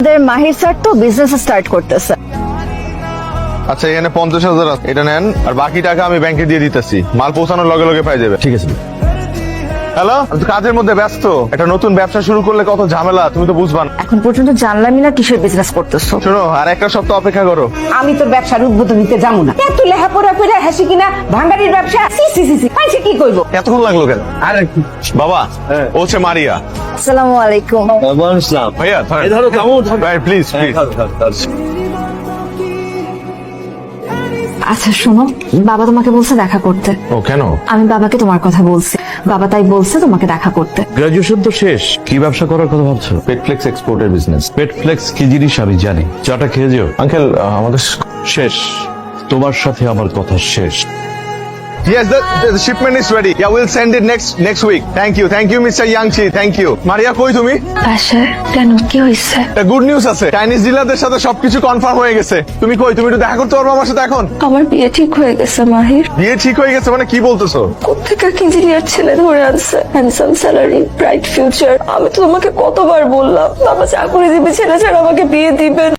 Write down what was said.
আমাদের মাহির স্যার তো business start করতেছে। আচ্ছা এখানে পঞ্চাশ হাজার এটা নেন আর বাকি টাকা আমি ব্যাংকে দিয়ে দিতেছি। মাল পৌঁছানোর লগে লগে পাই যাবে। ঠিক আছে। হ্যালো আমি তো কাজের মধ্যে ব্যস্ত। একটা নতুন ব্যবসা শুরু করলে কত ঝামেলা তুমি তো বুঝবা না। এখন পর্যন্ত জানলামই না কিসের বিজনেস করতেছো? শোনো আর একটা সপ্তাহ অপেক্ষা করো। আমি তোর ব্যবসার উদ্বোধন নিতে যাব না। এত লেহাপড়া করে হাসি কিনা? ভাঙ্গারির ব্যবসা? সি সি সি সি। পাইছে কি কইবো এতক্ষণ লাগল কেন? আরে বাবা ও হচ্ছে মারিয়া। আসসালামু আলাইকুম। ভাইয়া ধরো ভাই প্লিজ প্লিজ আচ্ছা শোনো বাবা তোমাকে বলছে দেখা করতে। ও কেন? আমি বাবাকে তোমার কথা বলছি। বাবা তাই বলছে তোমাকে দেখা করতে। গ্রাজুয়েশন তো শেষ। কি ব্যবসা করার কথা ভাবছ? পেটফ্লেক্স এক্সপোর্টের বিজনেস পেটফ্লেক্স কি জিনিস আমি জানি। চাটা খেয়ে যেও। আঙ্কেল আমাদের শেষ। তোমার সাথে আমার কথা শেষ। Yes, the, the shipment is ready. Yeah, we'll send it next next week. Thank you, thank you, Mr. Yangchi. Thank you. মারিয়া কই তুমি? বাসায়। কেন? কি হয়েছে? গুড নিউজ আছে। চাইনিজ ডিলারদের সাথে সবকিছু কনফার্ম হয়ে গেছে। তুমি কই? তুমি একটু দেখা করতে পারব আমার সাথে এখন? আমার বিয়ে ঠিক হয়ে গেছে মাহির। বিয়ে ঠিক হয়ে গেছে মানে কি বলতেছো? কোথেকে এক ইঞ্জিনিয়ার ছেলে ধরে আনছে? হ্যান্ডসাম স্যালারি ব্রাইট ফিউচার আমি তো তোমাকে কতবার বললাম বাবা চাকরি দিবে ছেলে ছাড়া আমাকে বিয়ে দিবেন